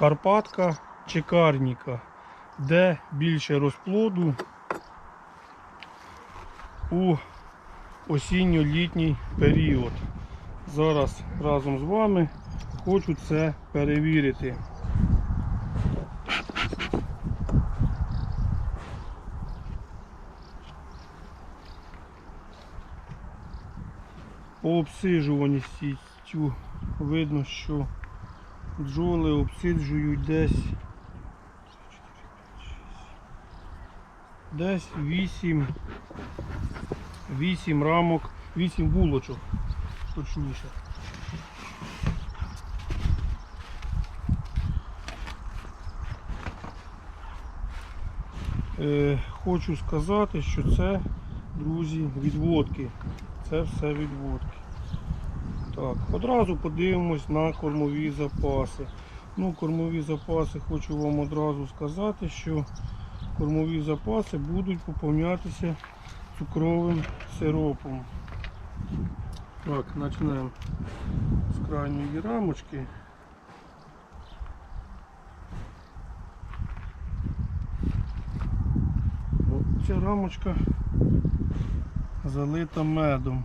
Карпатка чи Карніка, де більше розплоду у осінньо-літній період. Зараз разом з вами хочу це перевірити. По обсиджуваності видно, що бджоли обсиджують десь десь 8 8 рамок, 8 булочок, точніше. Е, хочу сказати, що це, друзі, відводки. Це все відводки. Так, одразу подивимось на кормові запаси. Ну, кормові запаси хочу вам одразу сказати, що кормові запаси будуть поповнятися цукровим сиропом. Так, почнемо з крайньої рамочки. Ця рамочка залита медом,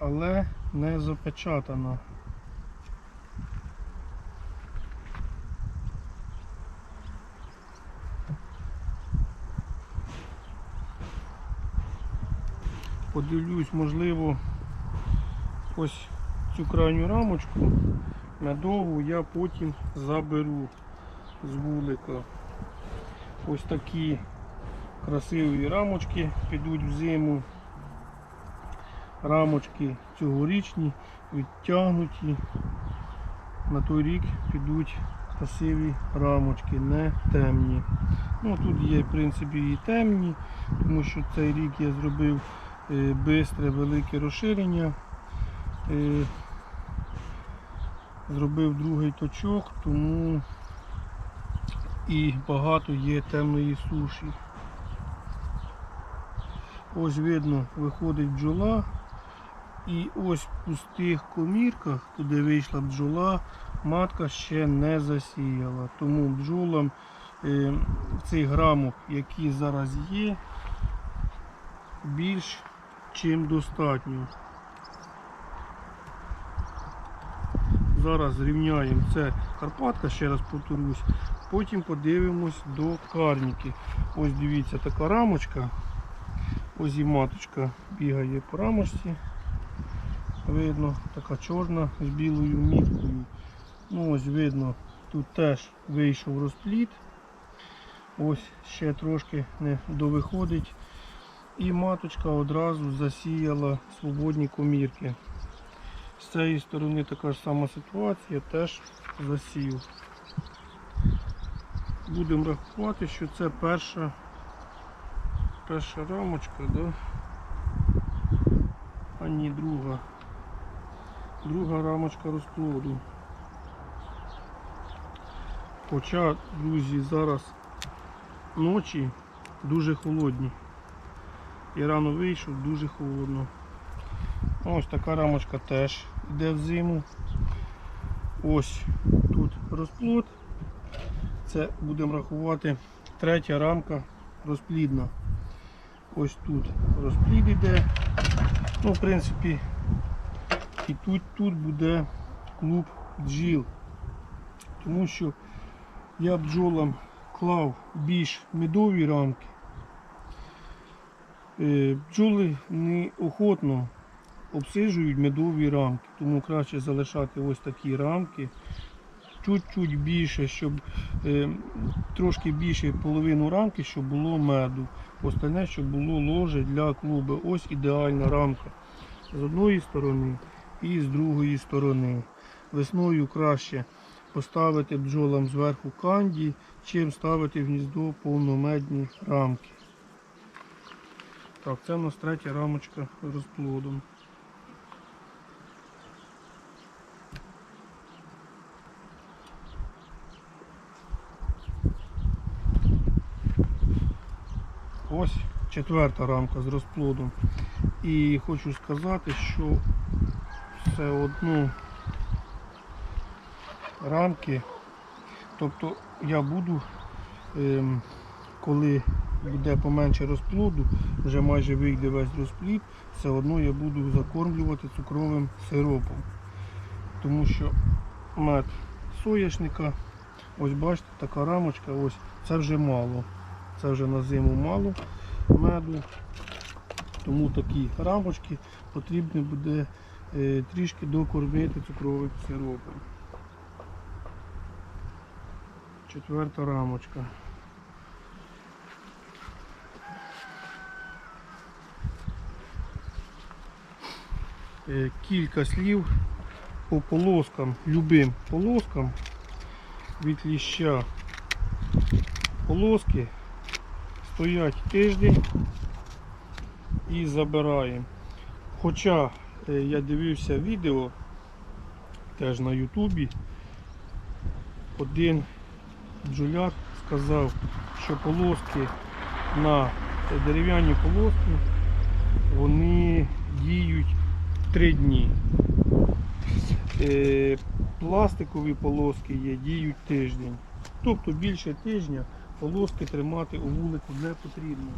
але не запечатана. Подивлюсь, можливо, ось цю крайню рамочку медову я потім заберу з вулика. Ось такі красиві рамочки підуть в зиму. Рамочки цьогорічні, відтягнуті. На той рік підуть красиві рамочки, не темні. Ну, Тут є в принципі і темні, тому що цей рік я зробив е, бистре велике розширення. Е, Зробив другий точок, тому і багато є темної суші. Ось видно, виходить бджола. І ось в пустих комірках, куди вийшла бджола, матка ще не засіяла. Тому бджолам е, в цих грамах, які зараз є, більш чим достатньо. Зараз зрівняємо це Карпатка, ще раз повторюсь. Потім подивимось до карніки. Ось дивіться, така рамочка. Ось і маточка бігає по рамочці. Видно, така чорна з білою міткою. Ну ось видно, тут теж вийшов розпліт. Ось ще трошки не довиходить. І маточка одразу засіяла свободні комірки. З цієї сторони така ж сама ситуація, теж засів. Будемо рахувати, що це перша, перша рамочка, да? а ні, друга. Друга рамочка розплоду. Хоча, друзі, зараз ночі дуже холодні. І рано вийшов, дуже холодно. Ось така рамочка теж йде в зиму. Ось тут розплод. Це будемо рахувати третя рамка розплідна. Ось тут розплід йде. Ну, в принципі, і тут, тут буде клуб бджіл. Тому що я бджолам клав більш медові рамки. Е, Бджоли неохотно обсиджують медові рамки, тому краще залишати ось такі рамки. Чуть-чуть більше, щоб е, трошки більше половину рамки, щоб було меду. Остальне, щоб було ложе для клуби. Ось ідеальна рамка. З одної сторони і з другої сторони. Весною краще поставити бджолам зверху канді, чим ставити в гніздо повномедні рамки. Так, це у нас третя рамочка розплодом. Ось четверта рамка з розплодом. І хочу сказати, що все одно рамки Тобто я буду, ем, коли буде поменше розплоду, вже майже вийде весь розплід, все одно я буду закормлювати цукровим сиропом. Тому що мед соняшника, ось бачите, така рамочка, ось це вже мало. Це вже на зиму мало меду. Тому такі рамочки потрібно буде трішки докормити цукровим сиропом. Четверта рамочка. Е, Кілька слів по полоскам, любим полоскам від ліща. Полоски стоять тиждень і забираємо. Хоча е, я дивився відео теж на Ютубі, один бджоляр сказав, що полоски на дерев'яні полоски вони діють 3 дні. Е, Пластикові полоски є, діють тиждень. Тобто більше тижня полоски тримати у вулику не потрібно.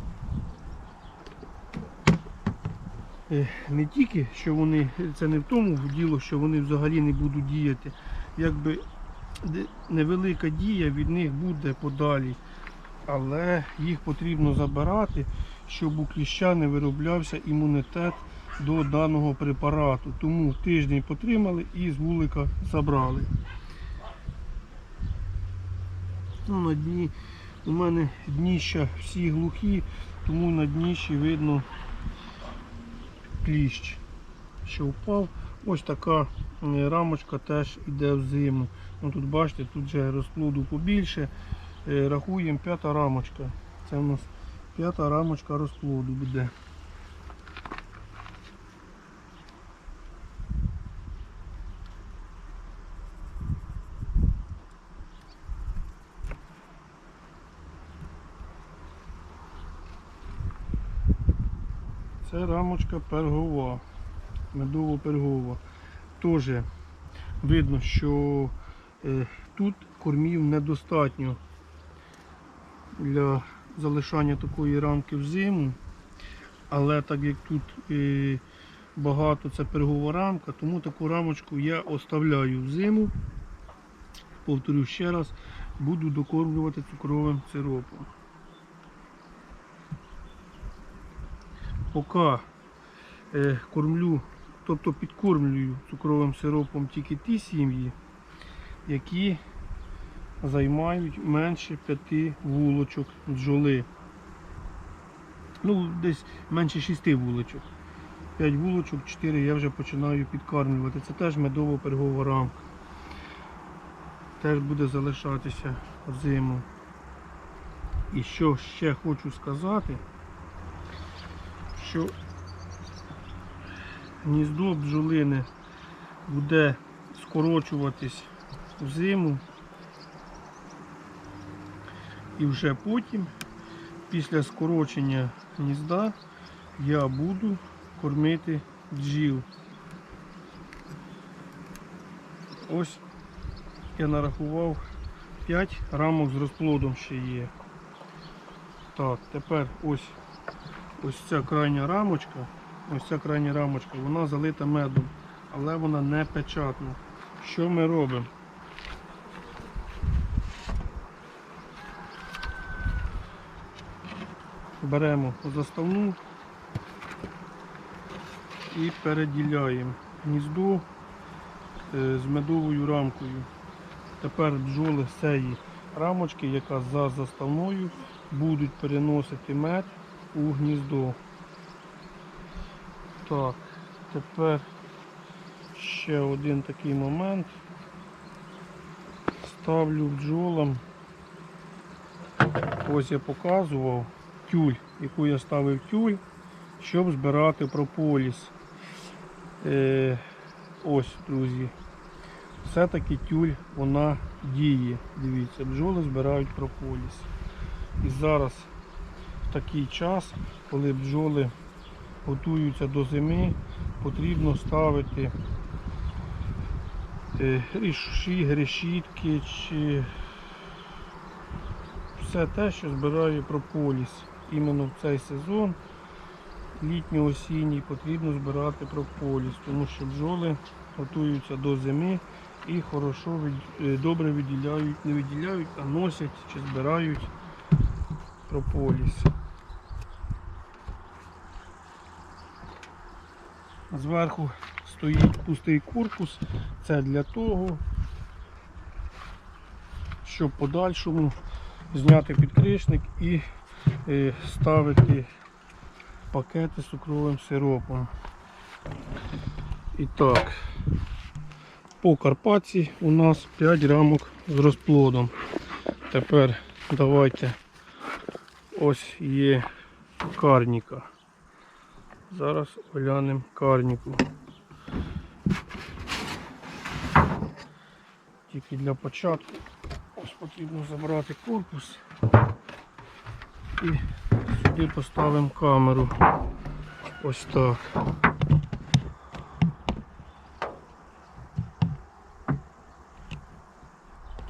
Е, Не тільки, що вони, це не в тому діло, що вони взагалі не будуть діяти. Якби невелика дія від них буде подалі. Але їх потрібно забирати, щоб у кліща не вироблявся імунітет до даного препарату. Тому тиждень потримали і з вулика забрали. Ну, на дні у мене дніща всі глухі, тому на дніщі видно кліщ, що впав. Ось така е, рамочка теж йде в зиму. Ну, тут бачите, тут вже розплоду побільше. Е, Рахуємо п'ята рамочка. Це у нас п'ята рамочка розплоду буде. Це пергова, медово-пергова. Теж видно, що е, тут кормів недостатньо для залишання такої рамки в зиму. Але так як тут е, багато це пергова рамка, тому таку рамочку я оставляю в зиму. Повторю ще раз, буду докормлювати цукровим сиропом. Поки кормлю, тобто підкормлюю цукровим сиропом тільки ті сім'ї, які займають менше п'яти вулочок бджоли. Ну, десь менше шести вулочок. 5 вулочок, 4 я вже починаю підкармлювати. Це теж медово-пергова рамка. Теж буде залишатися зиму. І що ще хочу сказати, що гніздо бджолини буде скорочуватись в зиму. І вже потім, після скорочення гнізда, я буду кормити бджіл. Ось я нарахував 5 рамок з розплодом ще є. Так, тепер ось ось ця крайня рамочка, ось ця крайня рамочка, вона залита медом, але вона не печатна. Що ми робимо? Беремо заставну і переділяємо гніздо е, з медовою рамкою. Тепер бджоли з цієї рамочки, яка за заставною, будуть переносити мед у гніздо. Так, тепер ще один такий момент. Ставлю бджолам. Ось я показував тюль, яку я ставив тюль, щоб збирати прополіс. Е, ось, друзі. Все-таки тюль вона діє. Дивіться, бджоли збирають прополіс. І зараз в такий час, коли бджоли готуються до зими, потрібно ставити е, решітки чи все те, що збирає прополіс. Іменно в цей сезон, літньо-осінній, потрібно збирати прополіс, тому що бджоли готуються до зими і хорошо е, добре виділяють, не виділяють, а носять чи збирають прополіс. Зверху стоїть пустий корпус. Це для того, щоб подальшому зняти підкришник і е, ставити пакети з цукровим сиропом. І так, по Карпатці у нас 5 рамок з розплодом. Тепер давайте ось є карніка. Зараз оглянемо карніку. Тільки для початку ось потрібно забрати корпус і сюди поставимо камеру. Ось так.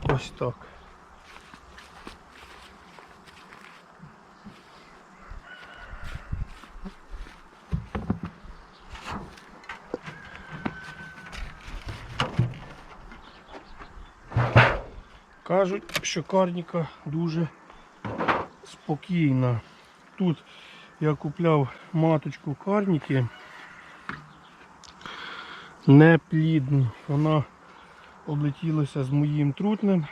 Ось так. Кажуть, що карніка дуже спокійна. Тут я купляв маточку карніки неплідну. Вона облетілася з моїм трутнем.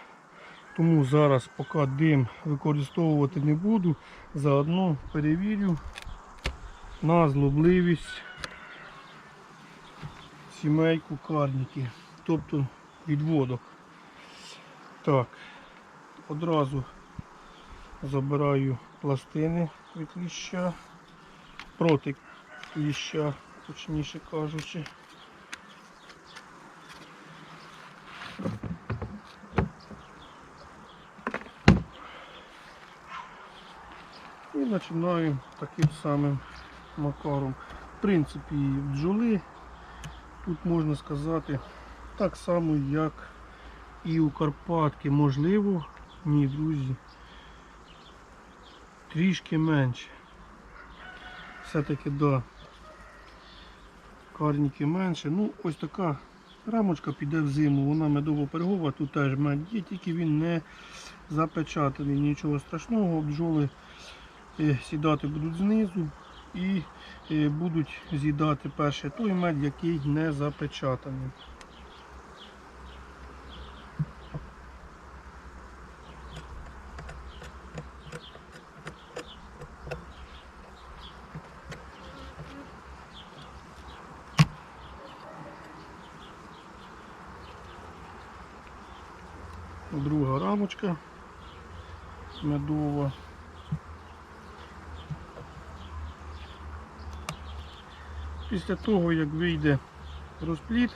Тому зараз поки дим використовувати не буду, заодно перевірю на злобливість сімейку карніки, тобто відводок. Так, одразу забираю пластини від кліща, проти кліща, точніше кажучи. І починаю таким самим макаром. В принципі, бджоли тут можна сказати так само, як і у Карпатки. Можливо, ні, друзі, трішки менше. Все-таки да. Карніки менше. Ну, ось така рамочка піде в зиму, вона медово пергова, тут теж мед є, тільки він не запечатаний, нічого страшного, бджоли е, сідати будуть знизу і е, будуть з'їдати перше той мед, який не запечатаний. Друга рамочка медова. Після того, як вийде розплід,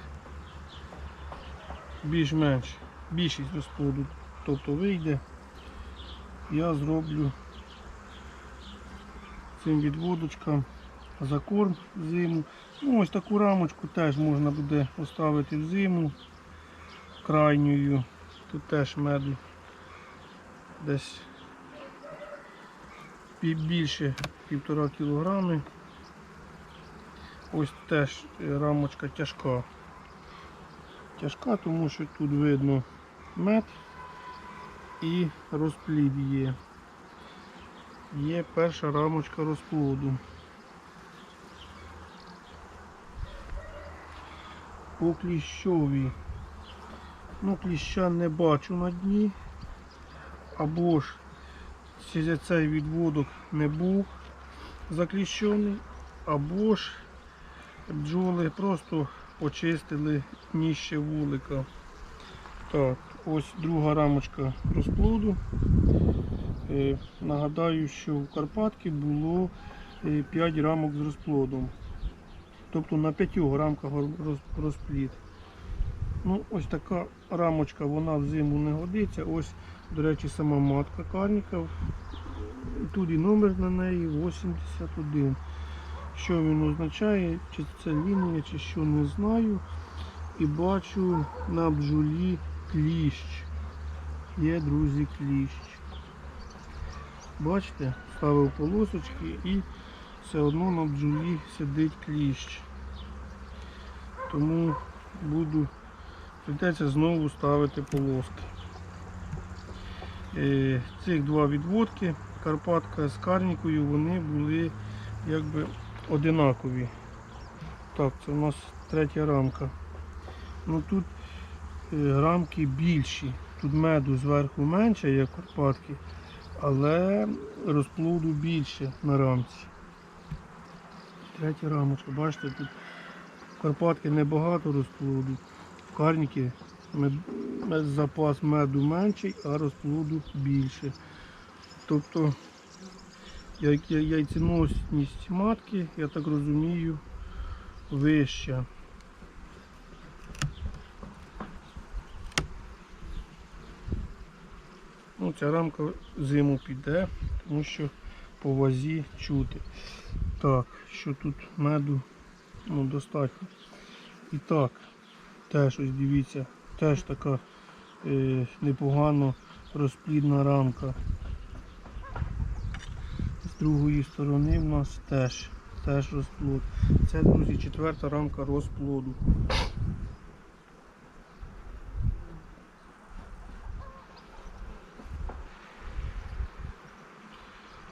більш-менш більшість розплоду, тобто вийде, я зроблю цим відводочкам закорм в зиму. Ну, ось таку рамочку теж можна буде поставити в зиму крайньою. Тут теж меду десь більше півтора кілограми. Ось теж рамочка тяжка. Тяжка, тому що тут видно мед і розплід є. Є перша рамочка розплоду. По кліщовій. Ну, кліща не бачу на дні. Або ж цей відводок не був закліщений, або ж бджоли просто почистили ніще вулика. Так, ось друга рамочка розплоду. Е, нагадаю, що в Карпатки було 5 рамок з розплодом. Тобто на 5 рамках роз- розплід. Ну, ось така рамочка, вона зиму не годиться. Ось, до речі, сама матка карніка. Тут і номер на неї 81. Що він означає, чи це лінія, чи що не знаю. І бачу на бджолі кліщ. Є, друзі, кліщ. Бачите, ставив полосочки і все одно на бджолі сидить кліщ. Тому буду прийдеться знову ставити полоски. Е, Цих два відводки, Карпатка з карнікою, вони були якби одинакові. Так, це у нас третя рамка. Ну тут е, рамки більші. Тут меду зверху менше, як Карпатки, але розплоду більше на рамці. Третя рамочка, бачите, тут в Карпатки небагато розплоду. В карніки запас меду менший, а розплоду більше. Тобто яйценосність матки, я так розумію, вища. Ну, ця рамка зиму піде, тому що по вазі чути. Так, що тут меду ну, достатньо. І так, теж ось дивіться, теж така е, непогано розплідна рамка. З другої сторони в нас теж, теж розплод. Це, друзі, четверта рамка розплоду.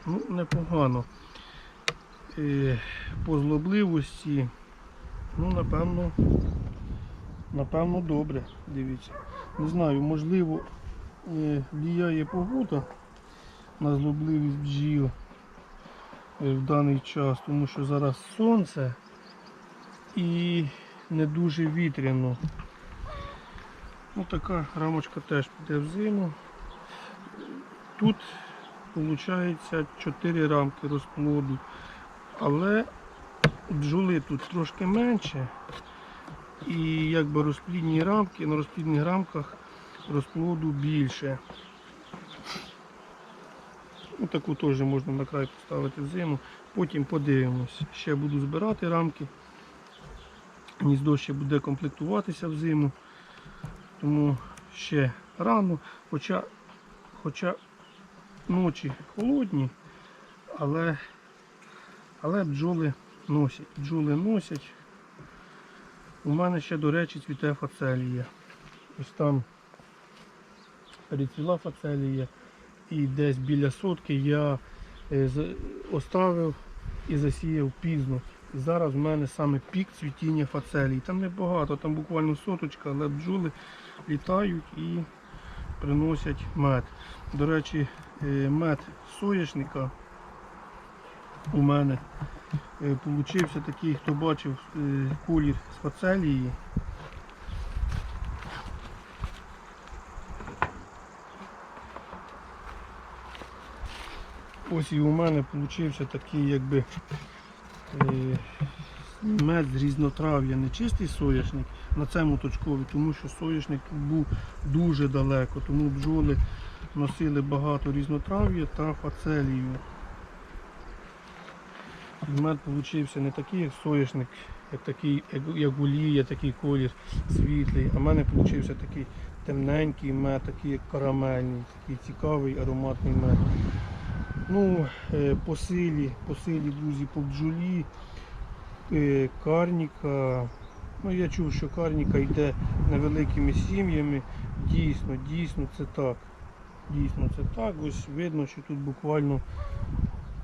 Ну, непогано. Е, по злобливості, ну, напевно, напевно, добре, дивіться. Не знаю, можливо, е, влияє погода на злобливість бджіл в даний час, тому що зараз сонце і не дуже вітряно. Ну, така рамочка теж піде в зиму. Тут виходить 4 рамки розплоду. Але бджоли тут трошки менше. І якби розплідні рамки, на розплідних рамках розплоду більше. Ну, таку теж можна на край поставити зиму. Потім подивимось. Ще буду збирати рамки. Гніздо ще буде комплектуватися в зиму. Тому ще рано, хоча, хоча ночі холодні, але, але бджоли носять. Бджоли носять. У мене ще, до речі, цвіте фацелія. Ось там перецвіла фацелія і десь біля сотки я е, оставив і засіяв пізно. Зараз в мене саме пік цвітіння фацелії. Там небагато, там буквально соточка, але бджоли літають і приносять мед. До речі, е, мед соняшника у мене е, получився такий, хто бачив колір з фацелії. Ось і у мене получився такий якби е, мед з різнотрав'я, не чистий соняшник на цьому точкові, тому що соняшник тут був дуже далеко, тому бджоли носили багато різнотрав'я та фацелію. Мед получився не такий, як соняшник, як такий, як, олія, такий колір світлий. А в мене получився такий темненький мед, такий як карамельний, такий цікавий ароматний мед. Ну, е, по силі, по силі, друзі, по бджолі, е, карніка. Ну, я чув, що карніка йде невеликими сім'ями. Дійсно, дійсно це так. Дійсно це так. Ось видно, що тут буквально,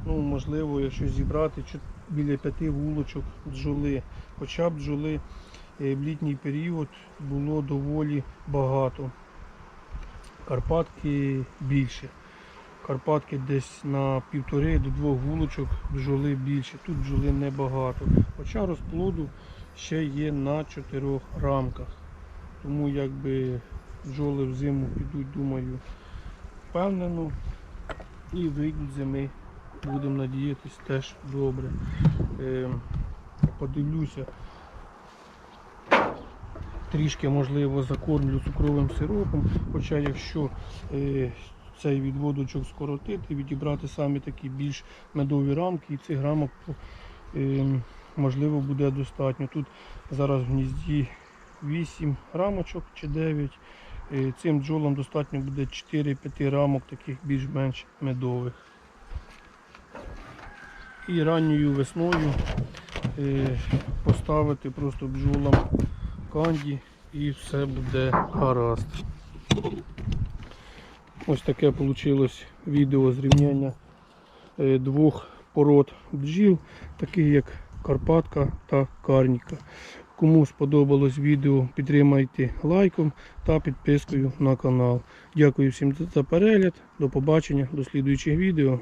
ну, можливо, якщо зібрати біля п'яти вулочок бджоли. Хоча бджоли е, в літній період було доволі багато. Карпатки більше. Карпатки десь на півтори до двох вулочок бджоли більше. Тут бджоли небагато. Хоча розплоду ще є на чотирьох рамках. Тому якби бджоли в зиму підуть, думаю, впевнено. І вийдуть зими. Будемо надіятися теж добре. Е, подивлюся. Трішки можливо закормлю цукровим сиропом, хоча якщо е, цей відводочок скоротити, відібрати самі такі більш медові рамки і цих рамок е, можливо буде достатньо. Тут зараз в гнізді 8 рамочок чи 9. Е, Цим бджолам достатньо буде 4-5 рамок таких більш-менш медових. і ранньою весною е, поставити просто бджолам канді і все буде гаразд. Ось таке вийшло відео зрівняння е, двох пород бджіл, таких як Карпатка та Карніка. Кому сподобалось відео, підтримайте лайком та підпискою на канал. Дякую всім за перегляд. До побачення, до слідуючих відео.